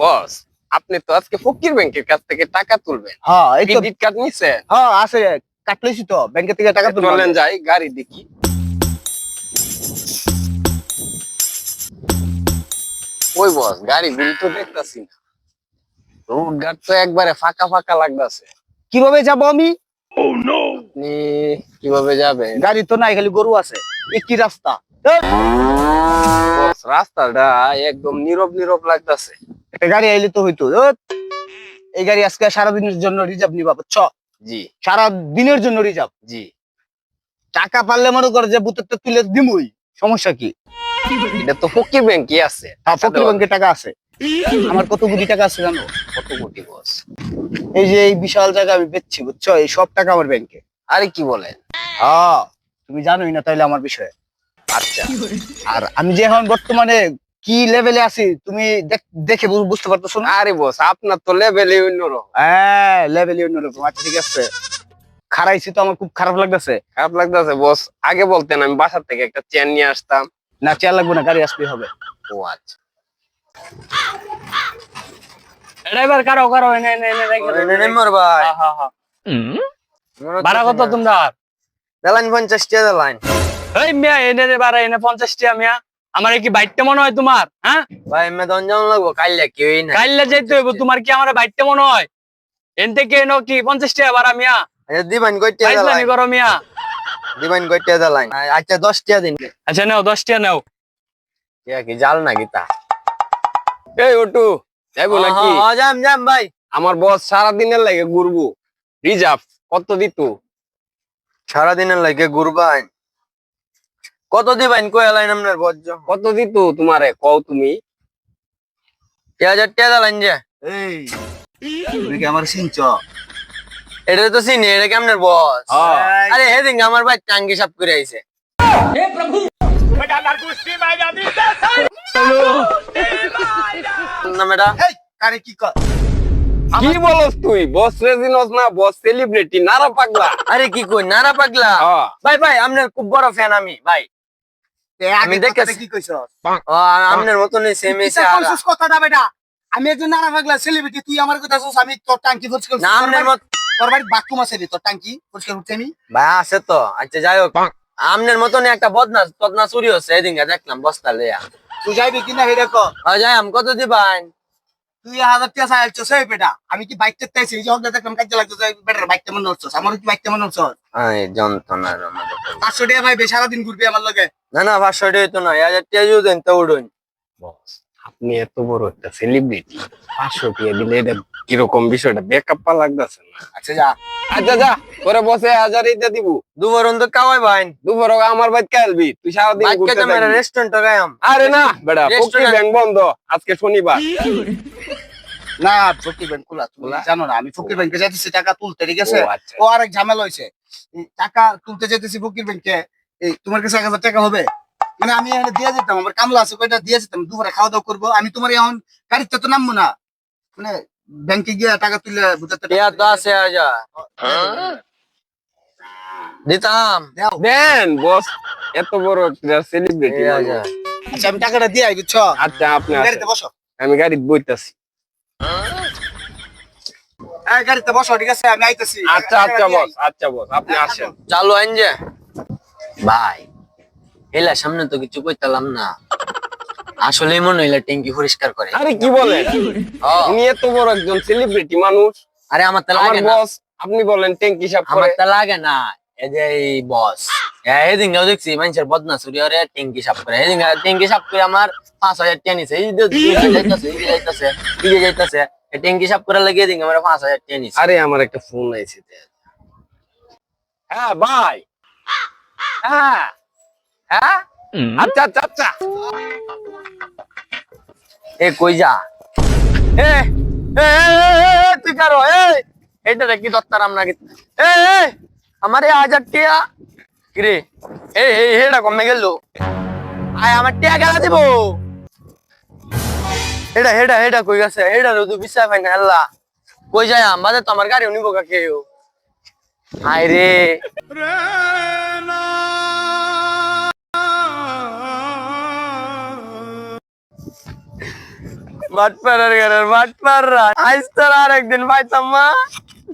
বস আপনি তো আজকে ফকির ব্যাংকের কাছ থেকে টাকা তুলবেন। হ্যাঁ ক্রেডিট কার্ড হ্যাঁ আছে কাটলেছি তো থেকে টাকা তুলবো চলেন যাই গাড়ি দেখি। ওই বস গাড়ি তো দেখতাছি না। রোড ঘাট তো একবারে ফাঁকা ফাঁকা লাগতাছে। কীভাবে যাব আমি? আপনি কীভাবে যাবে গাড়ি তো নাই খালি গরু আছে। এ কি রাস্তা? রাস্তাটা একদম নীরব নীরব লাগতাছে। একটা গাড়ি আইলে তো হইতো। এই গাড়ি আজকে সারাদিনের জন্য রিজার্ভ নিবা বুঝছ? জি। সারা দিনের জন্য রিজার্ভ জি। টাকা পারলে মনে করে যে বুতেরটা তুলে দিমই সমস্যা কি? এটা তো ফকির ব্যাংকই আছে। হ্যাঁ ফকির ব্যাংকে টাকা আছে। আমার কত কোটি টাকা আছে জানো? কত কোটি বস এই যে এই বিশাল জায়গা আমি বেচছি বুঝছ? এই সব টাকা আমার ব্যাংকে আরে কি বলেন? হ্যাঁ তুমি জানোই না তাইলে আমার বিষয়ে। আচ্ছা। আর আমি যে এখন বর্তমানে কি লেভেলে আছি তুমি দেখ- বুঝতে পারতেছো না? আরে বস আপনার তো লেভেলে অন্যরকম। হ্যাঁ লেভেলে অন্যরকম। আচ্ছা ঠিক আছে। খারাইছি তো আমার খুব খারাপ লাগতেছে। খারাপ লাগতেছে বস আগে বলতেন আমি বাসার থেকে একটা চেন নিয়ে আসতাম। না চেয়ার লাগবে না গাড়ি আসলেই হবে। ও আচ্ছা। ড্রাইভার কারও কারও। ভাই। হ্যাঁ, হ্যাঁ, হ্যাঁ। ভাড়া কত তোমরা? দেলাইন পঞ্চাশ টাকা দেলাইন এই মিয়া এনে বাড়া এনে পঞ্চাশ টাকা মিয়া। আমার কি বাইকটা মনে হয় তোমার হ্যাঁ? ভাই মে দঞ্জন লাগবো কাইলে কেউই নাই। কাইলে যেতে হইব তোমার কি আমার বাইকটা মনে হয়? এন থেকে এনো কি পঞ্চাশ টাকা বাড়া মিয়া। আচ্ছা করো মিয়া? আচ্ছা টাকা দিন। আচ্ছা নাও টাকা নাও। কি জাল নাকি তা এই ওটু যাইবো নাকি হ্যাঁ, হ্যাঁ, যাম যাম ভাই। আমার বস সারা দিনের লাগে ঘুরবো। রিজার্ভ কত দিত? সারাদিনের লাগে কত দিবাইন কই এলাইন আপনার বজ্জ? কত দিত তোমারে? কও তুমি। হাজার টাকা দেলাইন যে? এই তুমি কি আমার চিনছ? এটা তো এটা কি আপনার বস? হ্যাঁ। আরে হেদিন আমার ভাই টাঙ্গি সাপ করে আইছে। না ম্যাডাম। এই কারে কি কর? কি বলস তুই? বস রেজিনস না বস সেলিব্রিটি নারা পাগলা। আরে কি কই? নারা পাগলা। হ্যাঁ। ভাই ভাই আপনার খুব বড় ফ্যান আমি ভাই। আমি মতনই সেম এসে আমি একজন নানা পাগলা সেলিব্রিটি তুই আমার কথা শুনছ আমি তোর টাঙ্কি পরিষ্কার না আপনার মত তোর বাড়ি বাথরুম আছে রে তোর টাঙ্কি পরিষ্কার করতে আমি। ভাই আছে তো। আচ্ছা যাই হোক। একটা বদনাস বদনা চুরি হচ্ছে দেখলাম বস্তা লেয়া তুই যাইবি কিনা হেরে ক? আর যাই আম কত দিবান তুই হাজার টাকা চাইছ সেই বেটা। আমি কি বাইক তে তাইছি যে হগদা দেখলাম কাজে লাগতো বেটার বাইক তেমন নড়ছস আমার কি বাইক তেমন নড়ছস এই যন্ত্রণার আমাদের। পাঁচশো টাকা ভাই সারাদিন ঘুরবি আমার লগে। না না পাঁচশো টাকা তো নয় হাজার টাকা যদি দেন তো উঠুন আপনি এত বড় একটা সেলিব্রিটি পাঁচশো টিয়া দিলে এটা কীরকম বিষয়টা? বেকআপ পা লাগতেছে না। আচ্ছা যা। আচ্ছা যা তোরে বসে হাজার এটা দিব। দুবার তো কাওয়াই ভাই দুপুর আমার বাইক কালবি তুই সারাদিন ঘুরতে থাকবি। রেস্টুরেন্ট গায়াম আরে না বেটা ফকির ব্যাংক বন্ধ আজকে শনিবার। না ফকির ব্যাংক খোলা খোলা? জানো না আমি ফকির ব্যাংকে যাইতেছি টাকা তুলতে ঠিক আছে? ও আচ্ছা। আরেক ঝামেলা হয়েছে টাকা তুলতে যেতেছি ফকির ব্যাংকে এই তোমার কাছে এক হাজার টাকা হবে? মানে আমি এখানে দিয়ে যেতাম আমার কামলা আছে কয়টা দিয়ে যেতাম দুপুরে খাওয়া দাওয়া করব। আমি তোমার এখন গাড়িতে তো নামবো না। মানে ব্যাংকে গিয়ে টাকা তুলে বুঝাতে টিয়া হাজার দিতাম। দেন বস এত বড় একটা সেলিব্রিটি আচ্ছা আমি টাকাটা দিয়ে আই বুঝছ? আচ্ছা আপনি গাড়িতে বসো। আমি গাড়ি বইতাছি। গাড়িতে বসো ঠিক আছে? আমি আইতেছি। আচ্ছা আচ্ছা বস আচ্ছা বস আপনি আসেন। চালু আইন যে। ভাই এলা সামনে তো কিছু কইতালাম না। আসলে মনে হইলে ট্যাঙ্কি পরিষ্কার করে। আরে কি বলেন? ও, উনি এত বড় একজন সেলিব্রিটি মানুষ। আরে আমার তা লাগে না। বস আপনি বলেন ট্যাঙ্কি সাফ করে। আমার তো লাগে না। এই যে এই বস এদিন দেখছি মানুষের বদনা চুরি করে ট্যাঙ্কি সাফ করে। এদিন ট্যাঙ্কি সাফ করে আমার পাঁচ হাজার টাকা নিছে। এই যাইতাছে এই যে যাইতাছে এই যাইতাছে এই ট্যাঙ্কি সাফ করে লাগিয়ে দিন আমার পাঁচ হাজার টাকা নিছে। আরে আমার একটা ফোন আইছে হ্যাঁ ভাই। হ্যাঁ হ্যাঁ আচ্ছা আচ্ছা আচ্ছা এ কই যা এ এ, এ, এ, এ, তুই কারও এ এইটা দেখি দত্তারাম নাকি এ এ, আমার এই হাজার টিয়া কিরে এ এ হেডা কমে গেল আয় আমার টিয়া গেলা দিব হেডা হেডা হেডা কই গেছে হেডা তুই বিশ্বাস হয় না আল্লাহ কই যায় আমাদের তো আমার গাড়ি নিবো কাকে হায় রে বাটপাড়ার ঘরের বাটপাড়রা আজ তোর আর একদিন পাইতাম মা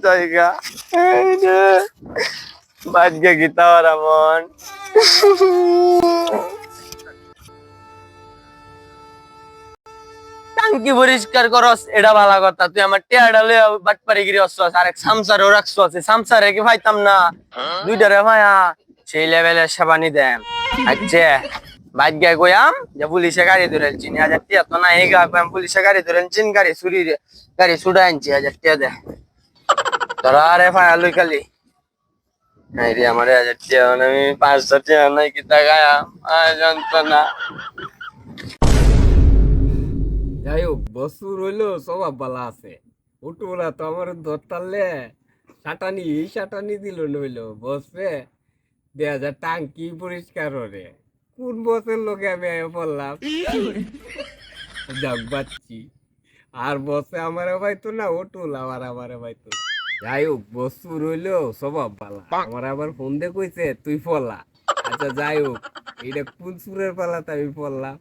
জায়গা এই রে বাজকে গীতা ওরা মন টাঙ্কি পরিষ্কার করস এটা ভালো কথা তুই আমার টেয়াটা লয়ে বাটপারি গিরি অসস আর এক সামসারও রাখছস এই সামসারে কি পাইতাম না দুইটারে ভাইয়া সেই লেভেলের সেবানি দেন আচ্ছা ভাগ্যে কইয়াম যে পুলিশে গাড়ি ধরে চিনি হাজার টিয়া তো না এই গা কইয়াম পুলিশে গাড়ি ধরে চিন গাড়ি চুরি গাড়ি ছুড়া আনছি, হাজার টিয়া দে। তোরা আরে ফায়া লই খালি। রে, আমার হাজার টিয়া মানে আমি পাঁচশো টিয়া নাই কি জানতো না যাই হোক বসুর হইল, স্বভাব ভালো আছে। উঠুরা তো আমার ধরতালে, সাটানি, এই সাটানি দিল নইলো, বসবে। দুই হাজার টাঙ্কি পরিষ্কার হরে কোন বসের লোকে আমি বললাম যাক বাচ্চি আর বসে আমারে পাইতো না ওটুল আমার আমারে পাইতো। যাই হোক বসুর হইল, স্বভাব পালা। আমার আবার ফোন দিয়ে কইছে, তুই পড়লা। আচ্ছা যাই হোক এটা কোন সুরের পালাতে আমি পড়লাম?